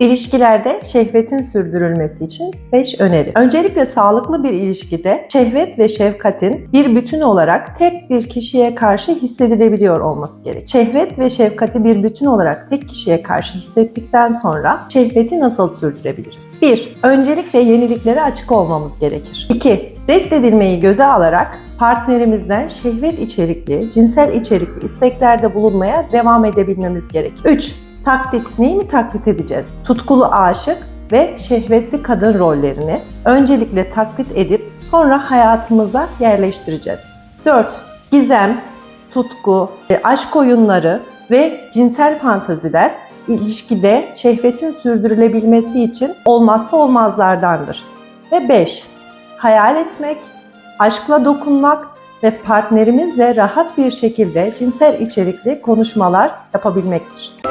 İlişkilerde şehvetin sürdürülmesi için 5 öneri. Öncelikle sağlıklı bir ilişkide şehvet ve şefkatin bir bütün olarak tek bir kişiye karşı hissedilebiliyor olması gerek. Şehvet ve şefkati bir bütün olarak tek kişiye karşı hissettikten sonra şehveti nasıl sürdürebiliriz? 1. Öncelikle yeniliklere açık olmamız gerekir. 2. Reddedilmeyi göze alarak partnerimizden şehvet içerikli, cinsel içerikli isteklerde bulunmaya devam edebilmemiz gerekir. 3. Taklit. Neyi mi taklit edeceğiz? Tutkulu aşık ve şehvetli kadın rollerini öncelikle taklit edip sonra hayatımıza yerleştireceğiz. 4. Gizem, tutku, e, aşk oyunları ve cinsel fantaziler ilişkide şehvetin sürdürülebilmesi için olmazsa olmazlardandır. Ve 5. Hayal etmek, aşkla dokunmak ve partnerimizle rahat bir şekilde cinsel içerikli konuşmalar yapabilmektir.